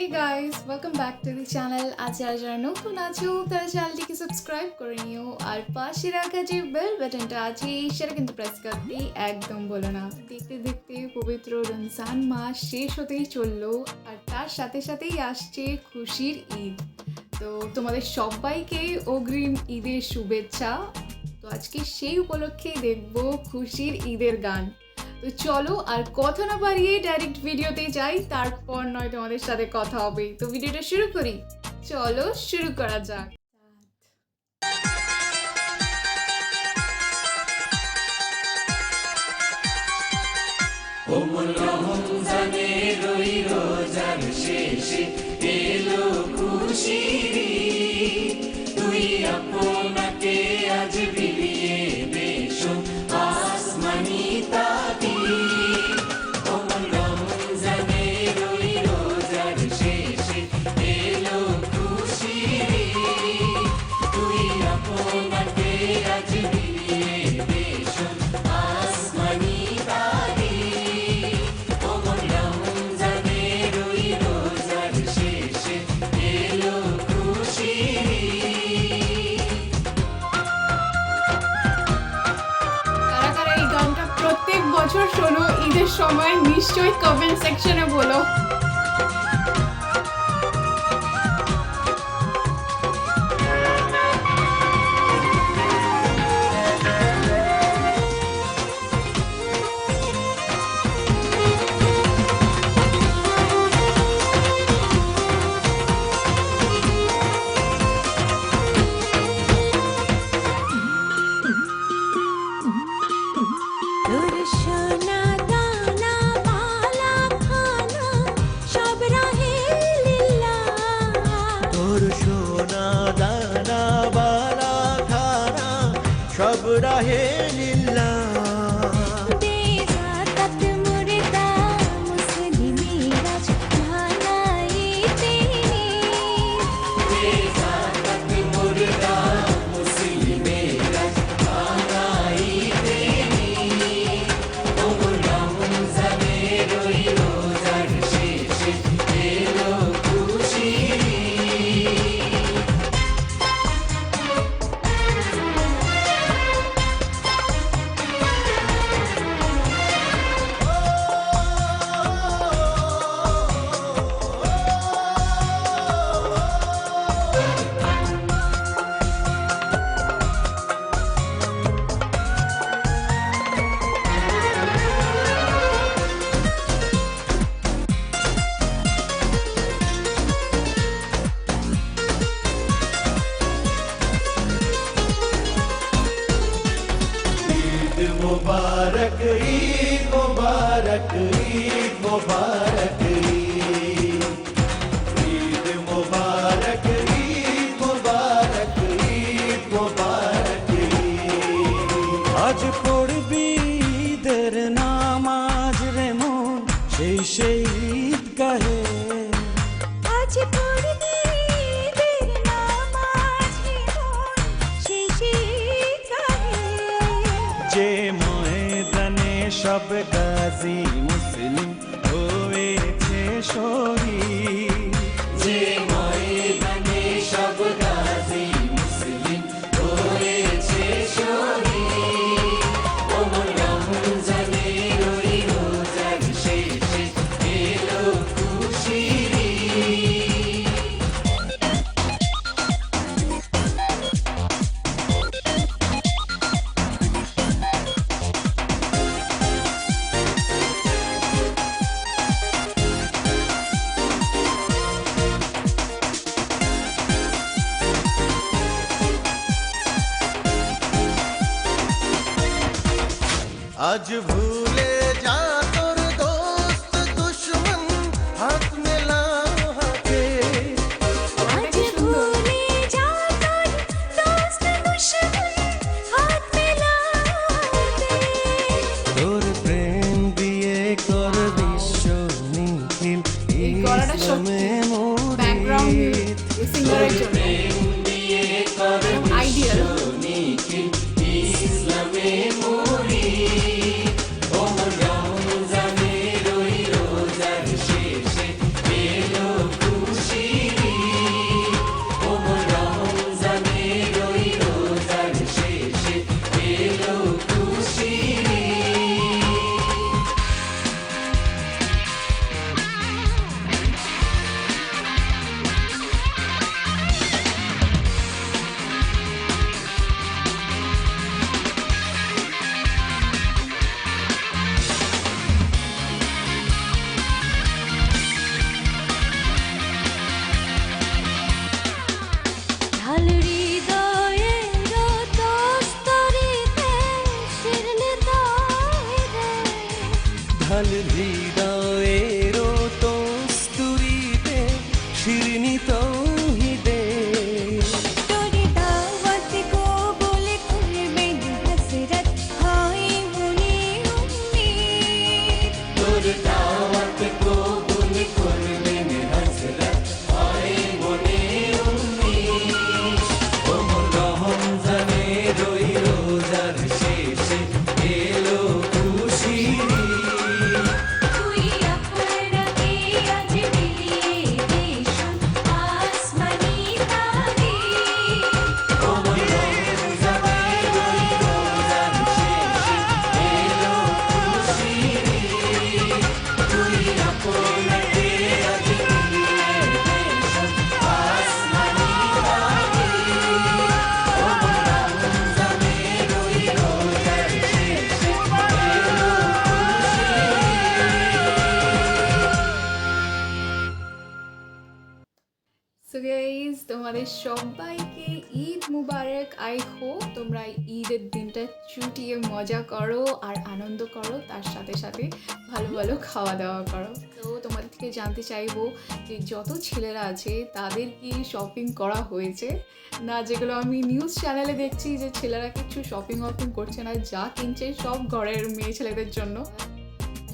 Hey guys, welcome back to the channel. আজ যারা নতুন আছো তারা চ্যানেলটিকে সাবস্ক্রাইব করে নিও। আর পাশে রাখা যে বেল বাটনটা আছে সেটা কিন্তু প্রেস করতে একদম বলো না। দেখতে দেখতে পবিত্র রমজান মাস শেষ হতেই চলল আর তার সাথে সাথেই আসছে খুশির ঈদ। তো তোমাদের সবাইকে অগ্রিম ঈদের শুভেচ্ছা। তো আজকে সেই উপলক্ষেই দেখব খুশির ঈদের গান। তো চলো আর কথা না বাড়িয়ে ডাইরেক্ট ভিডিওতে যাই, তারপর নয় তোমাদের সাথে কথা হবে। তো ভিডিওটা শুরু করি। চলো শুরু করা যাক। কারা সময় নিশ্চয়ই কমেন্ট সেকশনে বলো। সব মুবারক ঈদ মুবারক ঈদ মুবারক ঈদ ঈদ মুবারক ঈদ মুবারক ঈদ মুবারক। ঈদ আজ পড়বি ঈদের নামাজ রে মন সেই সেই ঈদ গাহে আজ পড়বি দের নামাজ জীবন শেষে গাহে যে ময়দানে সব গাজী মুসলিম হয়েছে শহীদ। যে ময়দানে সব আজ ভুলে যা তোমাদের সবাইকে ঈদ মুবারক। আই হোপ তোমরা ঈদের দিনটা চুটিয়ে মজা করো আর আনন্দ করো, তার সাথে সাথে ভালো ভালো খাওয়া দাওয়া করো। তো তোমাদের থেকে জানতে চাইব যে যত ছেলেরা আছে, তাদের কি শপিং করা হয়েছে? না, যেগুলো আমি নিউজ চ্যানেলে দেখছি যে ছেলেরা কিছু শপিং ওপিং করছে না, যা কিনছে সব ঘরের মেয়ে ছেলেদের জন্য।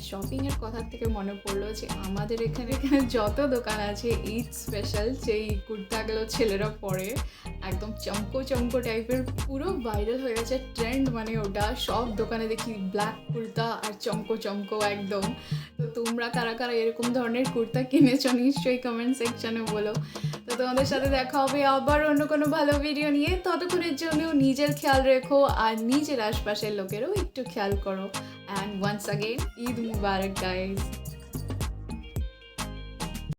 শপিংয়ের কথা থেকে মনে পড়ল যে আমাদের এখানে এখানে যত দোকান আছে ঈদ স্পেশাল যেই কুর্তাগুলো ছেলেরা পরে, একদম চমকো চমকো টাইপের পুরো ভাইরাল হয়ে গেছে ট্রেন্ড মানে ওটা। সব দোকানে দেখি ব্ল্যাক কুর্তা আর চমকো চমকো একদম। তো তোমরা কারা কারা এরকম ধরনের কুর্তা কিনেছো নিশ্চয়ই কমেন্ট সেকশনে বলো। তো তোমাদের সাথে দেখা হবে আবার অন্য কোনো ভালো ভিডিও নিয়ে। ততক্ষণের জন্য নিজের খেয়াল রেখো আর নিজের আশপাশের লোকেরও একটু খেয়াল করো। And once again, Eid Mubarak, guys.